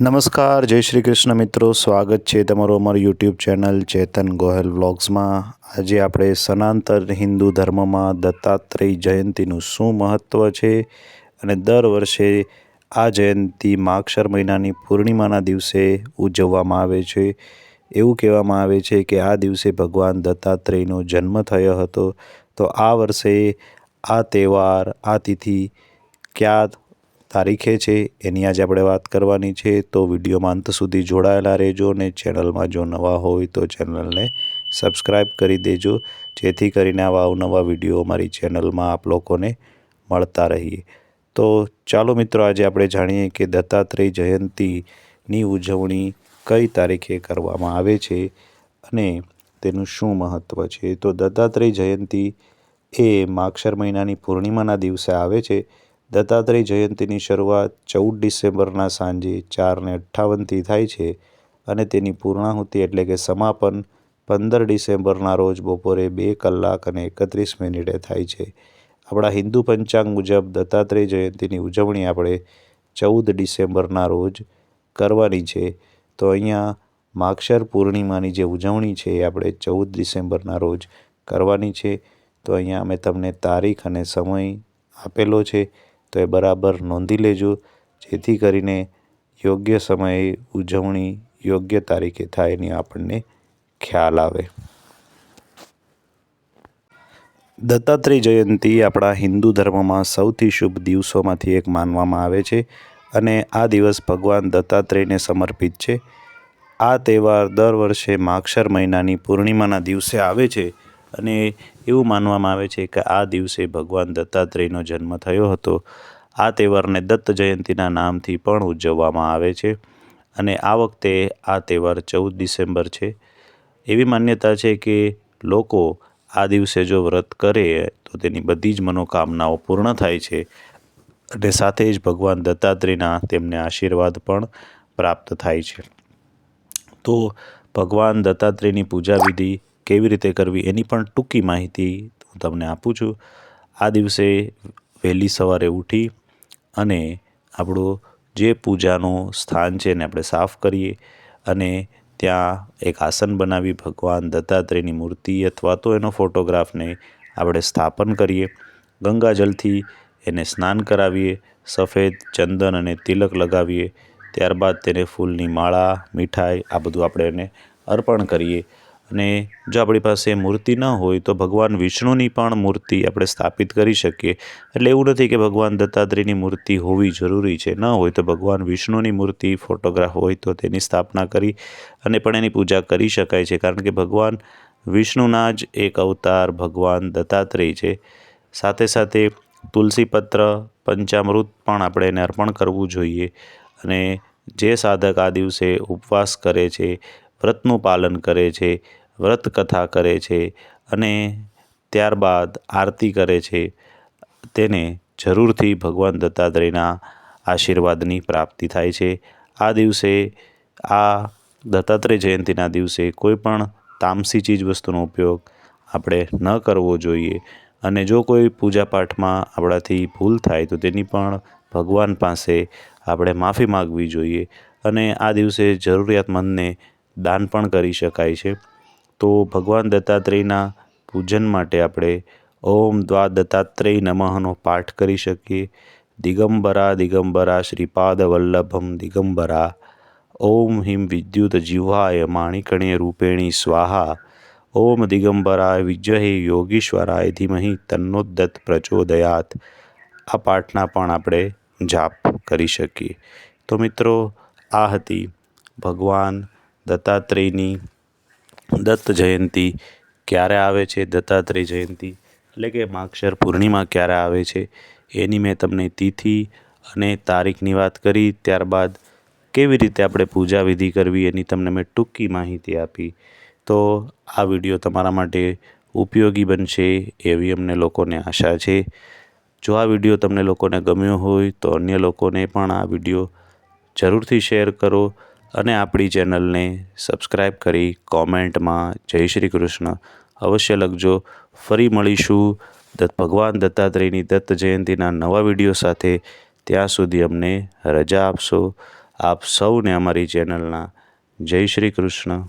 નમસ્કાર, જય શ્રી કૃષ્ણ મિત્રો. સ્વાગત છે તમારું અમારું યુટ્યુબ ચેનલ ચેતન ગોહેલ વ્લોગ્સમાં. આજે આપણે સનાતન હિન્દુ ધર્મમાં દત્તાત્રેય જયંતીનું શું મહત્ત્વ છે અને દર વર્ષે આ જયંતી માક્ષર મહિનાની પૂર્ણિમાના દિવસે ઉજવવામાં આવે છે. એવું કહેવામાં આવે છે કે આ દિવસે ભગવાન દત્તાત્રેયનો જન્મ થયો હતો. તો આ વર્ષે આ તહેવાર, આ તિથિ કયા તારીખે છે, એની આજે આપણે વાત કરવાની છે, તો વિડીયોમાં અંત સુધી જોડાયેલા રહેજો અને ચેનલમાં જો નવા હોય તો ચેનલને સબસ્ક્રાઈબ કરી દેજો, જેથી કરીને આવા અવનવા વીડિયો અમારી ચેનલમાં આપ લોકોને મળતા રહીએ. તો ચાલો મિત્રો, આજે આપણે જાણીએ કે દત્તાત્રેય જયંતીની ઉજવણી કઈ તારીખે કરવામાં આવે છે અને તેનું શું મહત્ત્વ છે? તો દત્તાત્રેય જયંતી એ માક્ષર મહિનાની પૂર્ણિમાના દિવસે આવે છે. દત્તાત્રેય જયંતીની શરૂઆત ચૌદ ડિસેમ્બરના સાંજે ચારને અઠ્ઠાવનથી થાય છે અને તેની પૂર્ણાહુતિ એટલે કે સમાપન પંદર ડિસેમ્બરના રોજ બપોરે બે કલાક અને એકત્રીસ મિનિટે થાય છે. આપણા હિન્દુ પંચાંગ મુજબ દત્તાત્રેય જયંતીની ઉજવણી આપણે ચૌદ ડિસેમ્બરના રોજ કરવાની છે. તો અહીંયા માગશર પૂર્ણિમાની જે ઉજવણી છે એ આપણે ચૌદ ડિસેમ્બરના રોજ કરવાની છે. તો અહીંયા અમે તમને તારીખ અને સમય આપેલો છે. તો એ બરાબર નોંધી લેજો, જેથી કરીને યોગ્ય સમયે ઉજવણી યોગ્ય તારીખે થાય એની આપણને ખ્યાલ આવે. દત્તાત્રેય જયંતી આપણા હિન્દુ ધર્મમાં સૌથી શુભ દિવસોમાંથી એક માનવામાં આવે છે અને આ દિવસ ભગવાન દત્તાત્રેયને સમર્પિત છે. આ તહેવાર દર વર્ષે માક્ષર મહિનાની પૂર્ણિમાના દિવસે આવે છે અને એવું માનવામાં આવે છે કે આ દિવસે ભગવાન દત્તાત્રેયનો જન્મ થયો હતો. આ તહેવારને દત્ત જયંતીના નામથી પણ ઉજવવામાં આવે છે અને આ વખતે આ તહેવાર ચૌદ ડિસેમ્બર છે. એવી માન્યતા છે કે લોકો આ દિવસે જો વ્રત કરે તો તેની બધી જ મનોકામનાઓ પૂર્ણ થાય છે અને સાથે જ ભગવાન દત્તાત્રેયના તેમને આશીર્વાદ પણ પ્રાપ્ત થાય છે. તો ભગવાન દત્તાત્રેયની પૂજા વિધિ કેવી રીતે કરવી એની પણ ટૂંકી માહિતી હું તમને આપું છું. આ દિવસે વહેલી સવારે ઉઠી અને આપણું જે પૂજાનું સ્થાન છે એને આપણે સાફ કરીએ અને ત્યાં એક આસન બનાવી, ભગવાન દત્તાત્રેયની મૂર્તિ અથવા તો એનો ફોટોગ્રાફને આપણે સ્થાપન કરીએ. ગંગાજલથી એને સ્નાન કરાવીએ, સફેદ ચંદન અને તિલક લગાવીએ, ત્યારબાદ તેને ફૂલની માળા, મીઠાઈ આ બધું આપણે એને અર્પણ કરીએ. અને જો આપણી પાસે મૂર્તિ ન હોય તો ભગવાન વિષ્ણુની પણ મૂર્તિ આપણે સ્થાપિત કરી શકીએ. એટલે એવું નથી કે ભગવાન દત્તાત્રેયની મૂર્તિ હોવી જરૂરી છે. ન હોય તો ભગવાન વિષ્ણુની મૂર્તિ ફોટોગ્રાફ હોય તો તેની સ્થાપના કરી અને પણ એની પૂજા કરી શકાય છે. કારણ કે ભગવાન વિષ્ણુના જ એક અવતાર ભગવાન દત્તાત્રેય છે. સાથે સાથે તુલસીપત્ર, પંચામૃત પણ આપણે એને અર્પણ કરવું જોઈએ. અને જે સાધક આ દિવસે ઉપવાસ કરે છે, વ્રતનું પાલન કરે છે વ્રત કથા કરે છે અને ત્યારબાદ આરતી કરે છે, તેને જરૂરથી ભગવાન દત્તાત્રેયના આશીર્વાદની પ્રાપ્તિ થાય છે. આ દિવસે, આ દત્તાત્રેય જયંતીના દિવસે કોઈ પણ તામસી ચીજ વસ્તુનો ઉપયોગ આપણે ન કરવો જોઈએ અને જો કોઈ પૂજાપાઠમાં આપણાથી ભૂલ થાય તો તેની પણ ભગવાન પાસે આપણે માફી માગવી જોઈએ અને આ દિવસે જરૂરિયાતમંદને દાન પણ કરી શકાય છે. તો ભગવાન દત્તાત્રેયના પૂજન માટે આપણે ઓમ દ્વા દત્તાત્રેય નમઃનો પાઠ કરી શકીએ. દિગંબરા દિગંબરા શ્રીપાદ વલ્લભમ દિગંબરા. ઓમ હિમ વિદ્યુત જીવાય માણિકણ્ય રૂપેણી સ્વાહા. ઓમ દિગંબરાય વિજય યોગીશ્વરાય ધીમહિ તન્નોદત્ત પ્રચોદયાત. આ પાઠના પણ આપણે જાપ કરી શકીએ. તો મિત્રો, આ હતી ભગવાન દત્તાત્રેયની દત્ત જયંતી ક્યારે આવે છે? દત્તાત્રેય જયંતી. એટલે કે માક્ષર પૂર્ણિમા ક્યારે આવે છે? એની મેં તમને તિથિ અને તારીખની વાત કરી. ત્યારબાદ કેવી રીતે આપણે પૂજા વિધિ કરવી એની તમને મેં ટૂંકી માહિતી આપી. તો આ વીડિયો તમારા માટે ઉપયોગી બનશે એવી અમને લોકોને આશા છે. જો આ વીડિયો તમને લોકોને ગમ્યો હોય તો અન્ય લોકોને પણ આ વીડિયો જરૂરથી શેર કરો. અને આપણી ચેનલને સબસ્ક્રાઈબ કરી કોમેન્ટમાં જય શ્રી કૃષ્ણ. અવશ્ય લખજો. ફરી મળીશું દત્ત, ભગવાન દત્તાત્રેયની દત્ત જયંતીના નવા વીડિયો સાથે. ત્યાં સુધી અમને રજા આપશો. આપ સૌને અમારી ચેનલના જય શ્રી કૃષ્ણ.